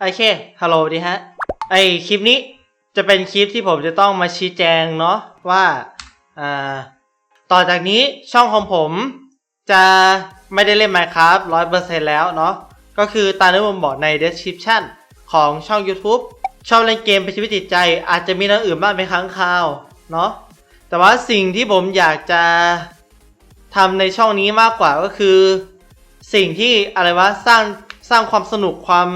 โอเค ฮัลโหลดีฮะ ไอคลิปนี้จะเป็นคลิปที่ผมจะต้องมาชี้แจงเนาะว่า อ่า ต่อจากนี้ช่องของผมจะไม่ได้เล่น Minecraft 100%แล้วเนาะ ก็คือตามที่ผมบอกใน description ของช่อง YouTube ชอบเล่นเกมเป็นชีวิตจิตใจ อาจจะมีเรื่องอื่นบ้างเป็นครั้งคราวเนาะ แต่ว่าสิ่งที่ผมอยากจะทำในช่องนี้มากกว่าก็คือ สิ่งที่อะไรวะสร้างสร้างความสนุกความ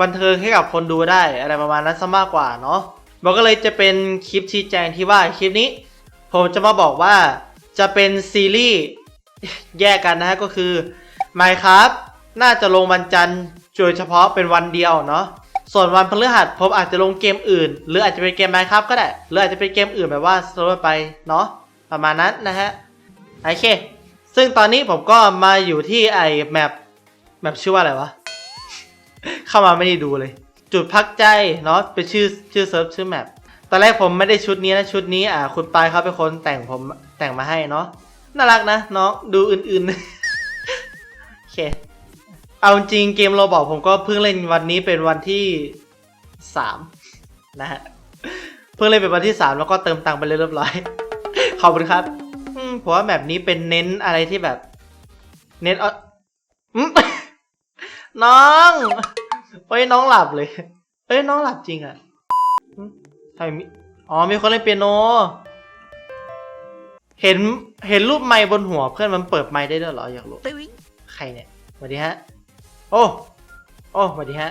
บันเทิงให้กับคนดูได้อะไรประมาณนั้นซะมากกว่าเนาะมันก็เลยจะเป็นคลิปชี้แจงที่ว่าคลิปนี้ ผมจะมาบอกว่าจะเป็นซีรีส์แยกกันนะฮะก็คือ Minecraft น่าจะลงวันจันทร์โดยเฉพาะเป็นวันเดียวเนาะส่วนวันพฤหัสผมอาจจะลงเกมอื่น หรืออาจจะเป็นเกม Minecraft ก็ได้ หรืออาจจะเป็นเกมอื่นแบบว่าสโลไปเนาะประมาณนั้นนะฮะโอเค ซึ่งตอนนี้ผมก็มาอยู่ที่ไอแมปแมปชื่อว่าอะไรวะ เข้ามาไม่ได้ดูเลย จุดพักใจเนาะเป็นชื่อชื่อเซิร์ฟชื่อแมปตอนแรกผมไม่ได้ชุดนี้นะชุดนี้อ่าคุณปายเขาเป็นคนแต่งผมแต่งมาให้เนาะน่ารักนะน้องดูอื่นๆโอเคเอาจริงเกมโรบอกผมก็เพิ่งเล่นวันนี้เป็นวันที่สามนะฮะเพิ่งเล่นเป็นวันที่สามแล้วก็เติมตังค์ไปเรียบร้อยขอบคุณครับผมว่าแบบนี้เป็นเน้นอะไรที่แบบ เน้นเอออืม น้องเฮ้ยน้องหลับเลยเฮ้ยน้องหลับจริงอะอืมทำไมมีอ๋อมีคนเล่นเปียโน เห็นเห็นรูปไม้บนหัวเพื่อนมันเปิดไม้ได้ด้วยเหรออยากรู้ใครเนี่ยสวัสดีฮะ โอ้โอ้สวัสดีฮะ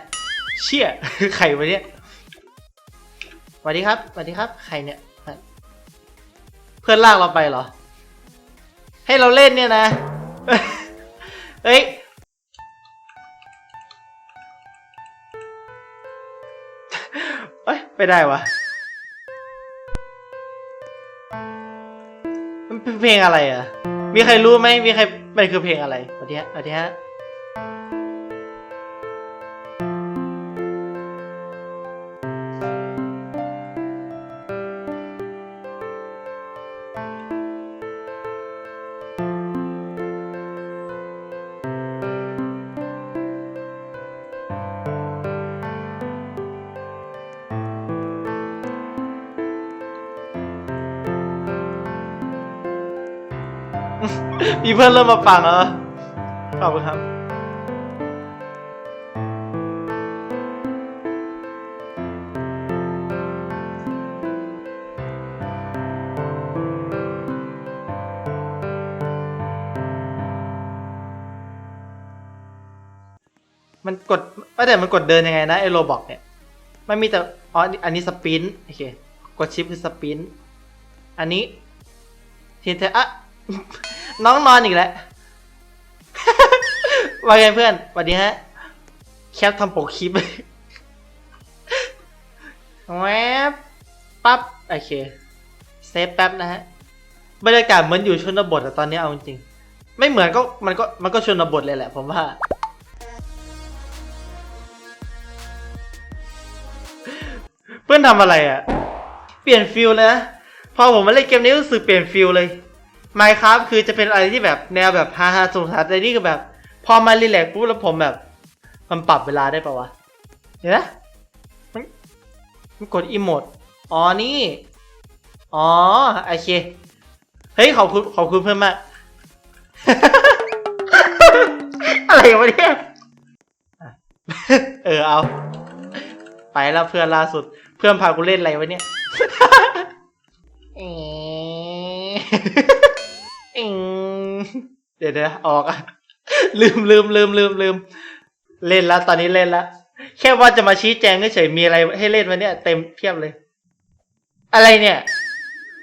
เชี่ยใครวะเนี่ยสวัสดีครับสวัสดีครับ ใครเนี่ย เพื่อนลากเราไปเหรอ ให้เราเล่นเนี่ยนะ เฮ้ย เอ้ยไปได้วะ มันเป็นเพลงอะไรอะ มีใครรู้ไหมมีใครมันคือเพลงอะไรสวัสดีฮะสวัสดีฮะ มีเพื่อนเริ่มมาฟังแล้วเหรอขอบคุณครับมันกดว่แต่มันกดเดินยังไงนะไอโรบอกเนี่ย มันมีแต่อ๋ออันนี้สปินโอเค กดชิปคือสปิน อันนี้ทีเทอะ น้องนอนอีกแล้ว ว่าไงเพื่อนสวัสดีฮะ แคปทำปกคลิปแวบปั๊บ โอเค เซฟแป๊บนะฮะ บรรยากาศเหมือนอยู่ชนบทอะตอนนี้เอาจริงๆไม่เหมือนก็มันก็มันก็ชนบทเลยแหละผมว่าเพื่อนทำอะไรอะเปลี่ยนฟิลเลยนะ พอผมมาเล่นเกมนี้รู้สึกเปลี่ยนฟิลเลย Minecraft คือจะเป็นอะไรที่แบบแนวแบบฮาฮาสงสารแต่นี่ก็แบบ พอมารีแลกปุ๊บแล้วผมแบบ มันปรับเวลาได้ปะวะเห็นไหมมันมันกดอีโมดอ๋อนี่ อ๋อโอเค เฮ้ยขอบคุณขอบคุณเพื่อนมาก อะไรวะเนี่ยเออเอา ไปแล้วเพื่อนล่าสุด เพื่อนพากูเล่นอะไรวะเนี่ย เอ เดี๋ยวนะออกอะลืมลืมลืมลืมลืมเล่นแล้วตอนนี้เล่นแล้วแค่ว่าจะมาชี้แจงเฉยมีอะไรให้เล่นวันเนี้ยเต็มเพียบเลย อะไรเนี่ย